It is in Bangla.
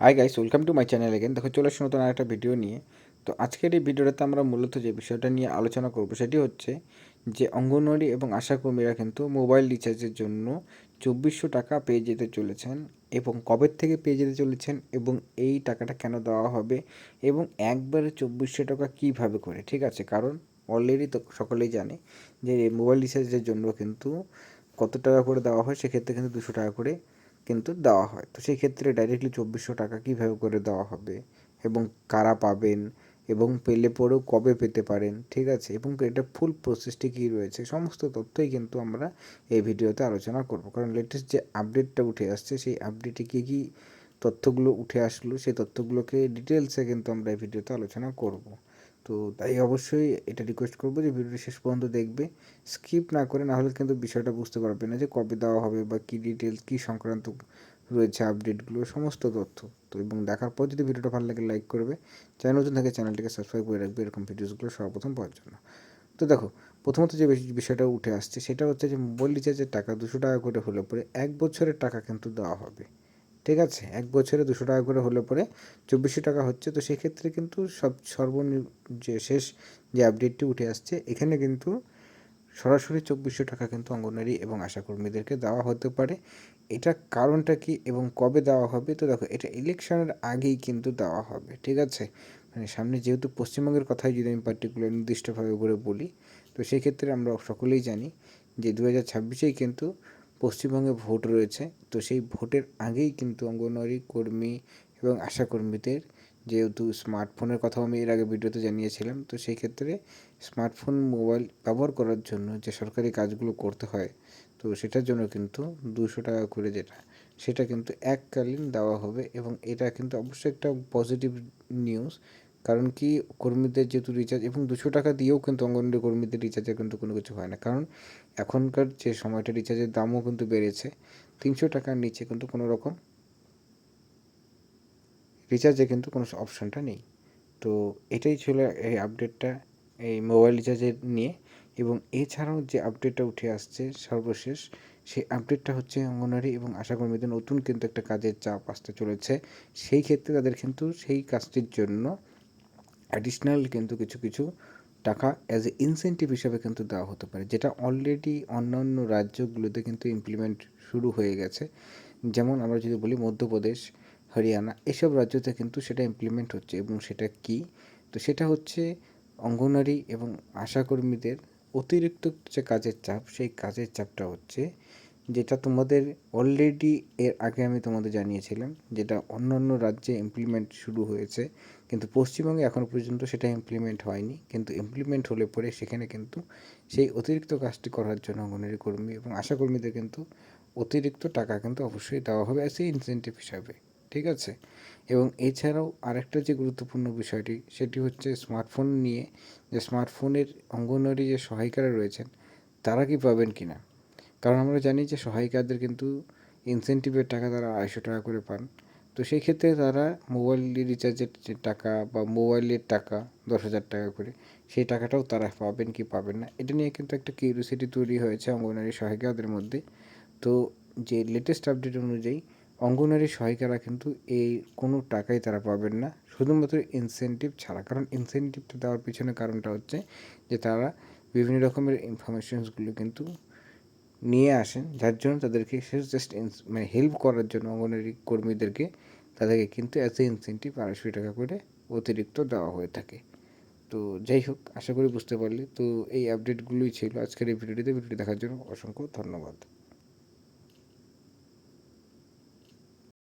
Hi guys welcome to my channel again দেখো, চলে আসছে নতুন একটা ভিডিও নিয়ে। তো আজকের এই ভিডিওটাতে আমরা মূলত যে বিষয়টা নিয়ে আলোচনা করব সেটি হচ্ছে যে অঙ্গনওয়াড়ি এবং আশাকর্মীরা কিন্তু মোবাইল রিচার্জের জন্য চব্বিশশো টাকা পেয়ে যেতে চলেছেন এবং কবে থেকে পেয়ে যেতে চলেছেন এবং এই টাকাটা কেন দেওয়া হবে এবং একবারে চব্বিশশো টাকা কীভাবে করে, ঠিক আছে? কারণ অলরেডি তো সকলেই জানে যে মোবাইল রিচার্জের জন্য কিন্তু কত টাকা করে দেওয়া হয়, সেক্ষেত্রে কিন্তু দুশো টাকা করে কিন্তু দেওয়া হয়। তো সেই ক্ষেত্রে ডাইরেক্টলি চব্বিশশো টাকা কীভাবে করে দেওয়া হবে? এবং কারা পাবেন? এবং পেলে পরেও কবে পেতে পারেন? ঠিক আছে? এবং এটা ফুল প্রসেসটি কী রয়েছে? সমস্ত তথ্যই কিন্তু আমরা এই ভিডিওতে আলোচনা করব। কারণ লেটেস্ট যে আপডেটটা উঠে আসছে, সেই আপডেটে কী কী তথ্যগুলো উঠে আসলো, সেই তথ্যগুলোকে ডিটেলসে কিন্তু আমরা এই ভিডিওতে আলোচনা করব। তো তাই অবশ্যই এটা রিকোয়েস্ট করব যে ভিডিওটি শেষ পর্যন্ত দেখবে। স্কিপ না করে, না হলে কিন্তু বিষয়টা বুঝতে পারবে না যে কবে দেওয়া হবে বা কী ডিটেলস কী সংক্রান্ত রয়েছে আপডেটগুলো সমস্ত তথ্য। তো এবং দেখার পর যদি ভিডিওটা ভালো লাগে লাইক করবে। চ্যানেল নতুন থাকে, চ্যানেলটিকে সাবস্ক্রাইব করে রাখবে, এরকম ভিডিওসগুলো সর্বপ্রথম পাওয়ার জন্য। তো দেখো, প্রথমত যে বিষয়টা উঠে আসছে, সেটা হচ্ছে যে মোবাইল রিচার্জের টাকা দুশো টাকা করে হলে পরে এক বছরের টাকা কিন্তু দেওয়া হবে। ঠিক আছে? এক বছরে দুশো টাকা করে হলে পরে চব্বিশশো টাকা হচ্ছে। তো সেক্ষেত্রে কিন্তু সব সর্বনি যে শেষ যে আপডেটটি উঠে আসছে, এখানে কিন্তু সরাসরি চব্বিশশো টাকা কিন্তু অঙ্গনারী এবং আশাকর্মীদেরকে দেওয়া হতে পারে। এটা কারণটা কি এবং কবে দেওয়া হবে? তো দেখো, এটা ইলেকশনের আগেই কিন্তু দেওয়া হবে, ঠিক আছে? মানে সামনে যেহেতু পশ্চিমবঙ্গের কথাই যদি আমি পার্টিকুলার নির্দিষ্টভাবে করে বলি, তো সেক্ষেত্রে আমরা সকলেই জানি যে দু হাজার ছাব্বিশেই কিন্তু পশ্চিমবঙ্গে ভোট রয়েছে। তো সেই ভোটের আগেই কিন্তু অঙ্গনওয়াড়ি কর্মী এবং আশাকর্মীদের যেহেতু স্মার্টফোনের কথাও আমি এর আগে ভিডিওতে জানিয়েছিলাম, তো সেই ক্ষেত্রে স্মার্টফোন, মোবাইল ব্যবহার করার জন্য যে সরকারি কাজগুলো করতে হয়, তো সেটার জন্য কিন্তু দুশো টাকা করে যেটা, সেটা কিন্তু এককালীন দেওয়া হবে এবং এটা কিন্তু অবশ্যই একটা পজিটিভ নিউজ কারণ কি কর্মীদের যেহেতু রিচার্জ এবং দুশো টাকা দিয়েও কিন্তু অঙ্গনওয়াড়ি কর্মীদের রিচার্জের কিন্তু কোনো কিছু হয় না। কারণ এখনকার যে সময়টা রিচার্জের দামও কিন্তু বেড়েছে, তিনশো টাকার নিচে কিন্তু কোনো রকম রিচার্জে কিন্তু কোনো অপশানটা নেই। তো এটাই ছিল এই আপডেটটা এই মোবাইল রিচার্জের নিয়ে। এবং এছাড়াও যে আপডেটটা উঠে আসছে সর্বশেষ, সেই আপডেটটা হচ্ছে অঙ্গনওয়াড়ি এবং আশাকর্মীদের নতুন কিন্তু একটা কাজের চাপ আসতে চলেছে। সেই ক্ষেত্রে তাদের কিন্তু সেই কাজটির জন্য অ্যাডিশনাল কিন্তু কিছু কিছু টাকা অ্যাজ এ ইনসেন্টিভ হিসাবে কিন্তু দেওয়া হতে পারে, যেটা অলরেডি অন্যান্য রাজ্যগুলোতে কিন্তু ইমপ্লিমেন্ট শুরু হয়ে গেছে। যেমন আমরা যদি বলি মধ্যপ্রদেশ, হরিয়ানা, এসব রাজ্যতে কিন্তু সেটা ইমপ্লিমেন্ট হচ্ছে এবং সেটা কি? তো সেটা হচ্ছে অঙ্গনারী এবং আশাকর্মীদের অতিরিক্ত যে কাজের চাপ, সেই কাজের চাপটা হচ্ছে যেটা তোমাদের অলরেডি এর আগে আমি তোমাদের জানিয়েছিলাম, যেটা অন্য অন্য রাজ্যে ইমপ্লিমেন্ট শুরু হয়েছে। কিন্তু পশ্চিমবঙ্গে এখনও পর্যন্ত সেটা ইমপ্লিমেন্ট হয়নি। কিন্তু ইমপ্লিমেন্ট হলে পরে সেখানে কিন্তু সেই অতিরিক্ত কাজটি করার জন্য অঙ্গনারী কর্মী এবং আশাকর্মীদের কিন্তু অতিরিক্ত টাকা কিন্তু অবশ্যই দেওয়া হবে এ ইনসেন্টিভ হিসাবে, ঠিক আছে? এবং এছাড়াও আরেকটা যে গুরুত্বপূর্ণ বিষয়টি, সেটি হচ্ছে স্মার্টফোন নিয়ে যে স্মার্টফোনের অঙ্গনওয়াড়ি যে সহায়িকারা রয়েছেন, তারা কি পাবেন কি না কারণ আমরা জানি যে সহায়িকাদের কিন্তু ইনসেন্টিভের টাকা তারা আড়াইশো টাকা করে পান। তো সেই ক্ষেত্রে তারা মোবাইল রিচার্জের যে টাকা বা মোবাইলের টাকা, দশ হাজার টাকা করে, সেই টাকাটাও তারা পাবেন কি পাবেন না? এটা নিয়ে কিন্তু একটা কিউরিয়াসিটি তৈরি হয়েছে অঙ্গনওয়াড়ি সহায়িকাদের মধ্যে। তো যে লেটেস্ট আপডেট অনুযায়ী, অঙ্গনারী সহায়িকারা কিন্তু এই কোনো টাকাই তারা পাবেন না। শুধুমাত্র ইনসেন্টিভ ছাড়া। কারণ ইনসেন্টিভটা দেওয়ার পিছনে কারণটা হচ্ছে যে তারা বিভিন্ন রকমের ইনফরমেশনসগুলো কিন্তু নিয়ে আসেন। যার জন্য তাদেরকে জাস্ট মানে হেল্প করার জন্য অঙ্গনারী কর্মীদেরকে তাদেরকে কিন্তু অ্যাজ এ ইনসেন্টিভ আড়াইশো টাকা করে অতিরিক্ত দেওয়া হয়ে থাকে। তো যাই হোক, আশা করি বুঝতে পারলে। তো এই আপডেটগুলোই ছিল আজকের এই ভিডিওটিতে। ভিডিওটি দেখার জন্য অসংখ্য ধন্যবাদ।